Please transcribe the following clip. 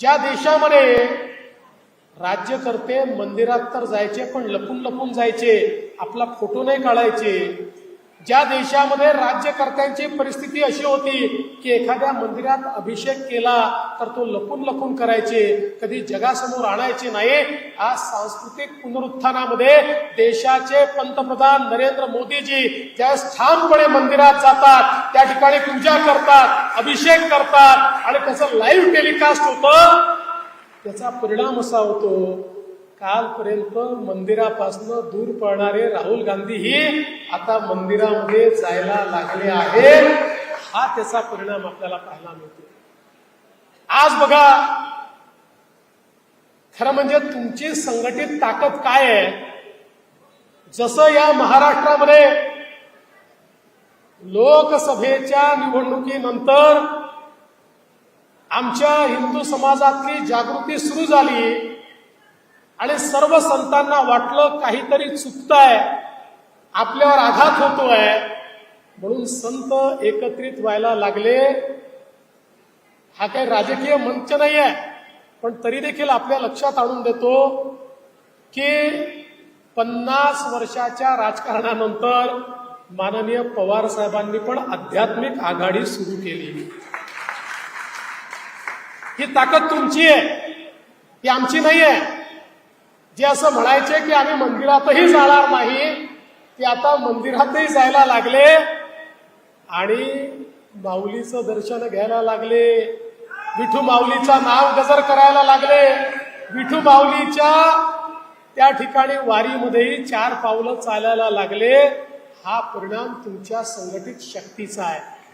ज्या देशामध्ये राज्यकर्ते मंदिरात तर जायचे पण लपून लपून जायचे आपला फोटो नाही काढायचे ज्या देशामध्ये राज्यकर्त्यांची परिस्थिती अशी होती की एखाद्या मंदिरात अभिषेक केला तर तो लपून लपून करायचे कधी जगासमोर आणायचे नाही. आज सांस्कृतिक पुनरुत्थानामध्ये देशाचे पंतप्रधान नरेंद्र मोदीजी ज्या ठामपणे मंदिरात जातात त्या ठिकाणी पूजा करतात अभिषेक करतात आणि त्याचं लाईव्ह टेलिकास्ट होतं त्याचा परिणाम असा होतो कालपर्यंत मंदिरापासून दूर पळणारे राहुल गांधी ही आता मंदिरामध्ये जायला लागले आहेत. हा त्याचा परिणाम आपल्याला पाहायला मिळतो आज बघा खरं म्हणजे तुमची संघटित ताकद काय आहे? जसं या महाराष्ट्रामध्ये लोकसभेच्या निवडणुकीनंतर आमच्या हिंदू समाजातली जागृती सुरू झाली आणि सर्व संतांना वाटलं काहीतरी चुकतंय आपल्यावर आघात होतोय म्हणून संत एकत्रित व्हायला लागले. हा काही राजकीय मंच नाही आहे पण तरी देखील आपल्या लक्षात आणून देतो की पन्नास वर्षाच्या राजकारणानंतर माननीय पवार साहेबांनी पण आध्यात्मिक आघाडी सुरू केली. ही ताकद तुमची आहे ही आमची नाही आहे जे असं म्हणायचे की आम्ही मंदिरातही जाणार नाही ते आता मंदिरातही जायला लागले. आणि माऊलीचं दर्शन घ्यायला लागले. विठू माऊलीचा नाव गजर करायला लागले. विठू माऊलीच्या त्या ठिकाणी वारीमध्येही चार पावलं चालायला लागले. हा परिणाम तुमच्या संघटित शक्तीचा आहे.